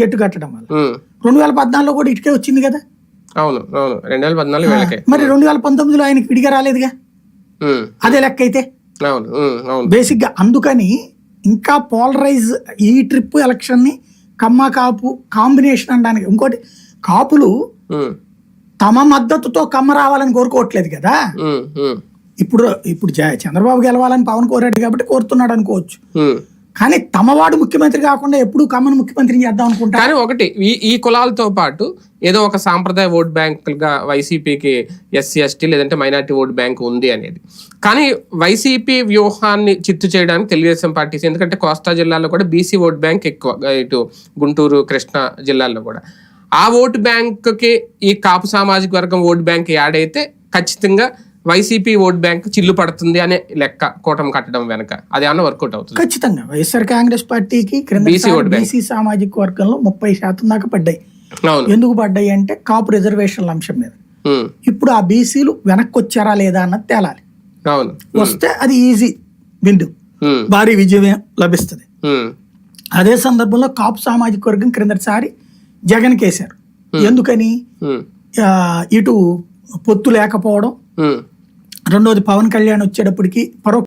జట్టు కట్టడం వల్ల. రెండు వేల పద్నాలుగులో కూడా ఇటుకే వచ్చింది కదా? అవును అవును. రెండు వేల పద్నాలుగు మరి రెండు వేల పంతొమ్మిదిలో ఆయనకి విడిగా రాలేదుగా? అదే లెక్క అయితే? బేసిక్గా అందుకని ఇంకా పోలరైజ్ ఈ ట్రిప్ ఎలక్షన్ని కమ్మ కాపు కాంబినేషన్ అనడానికి. ఇంకోటి కాపులు తమ మద్దతుతో కమ్మ రావాలని కోరుకోవట్లేదు కదా? ఇప్పుడు ఇప్పుడు చంద్రబాబు గెలవాలని పవన్ కోరాడు కాబట్టి కోరుతున్నాడు అనుకోవచ్చు. కానీ తమవాడు ముఖ్యమంత్రి కాకుండా ఎప్పుడు కమ్మను ముఖ్యమంత్రిని చేద్దాం అనుకుంటా? కానీ ఒకటి ఈ ఈ కులాలతో పాటు ఏదో ఒక సాంప్రదాయ ఓట్ బ్యాంకులుగా వైసీపీకి ఎస్సీ ఎస్టీ లేదంటే మైనార్టీ ఓట్ బ్యాంక్ ఉంది అనేది. కానీ వైసీపీ వ్యూహాన్ని చిత్తు చేయడానికి తెలుగుదేశం పార్టీస్ ఎందుకంటే కోస్తా జిల్లాలో కూడా బీసీ ఓట్ బ్యాంక్ ఎక్కువ ఇటు గుంటూరు కృష్ణా జిల్లాల్లో కూడా. ఆ ఓటు బ్యాంకుకి ఈ కాపు సామాజిక వర్గం ఓటు బ్యాంక్ యాడ్ అయితే ఖచ్చితంగా వైసీపీ ఓట్ బ్యాంక్ చిల్లు పడుతుంది అనే లెక్క కూటమి కట్టడం వెనక. అది అన్న వర్కౌట్ అవుతుంది? ఖచ్చితంగా. వైఎస్ఆర్ కాంగ్రెస్ పార్టీకి. బీసీ సామాజిక వర్గంలో ముప్పై శాతం దాకా పడ్డాయి. ఎందుకు పడ్డాయి అంటే కాపు రిజర్వేషన్ల అంశం మీద. ఇప్పుడు ఆ బీసీలు వెనక్కి వచ్చారా లేదా అన్నది తేలాలి. వస్తే అది ఈజీ బిందు భారీ విజయం లభిస్తుంది. అదే సందర్భంలో కాపు సామాజిక వర్గం క్రిందటిసారి జగన్ కేశారు. ఎందుకని? ఇటు పొత్తు లేకపోవడం. రెండోది పవన్ కళ్యాణ్ వచ్చేటప్పటికి పరో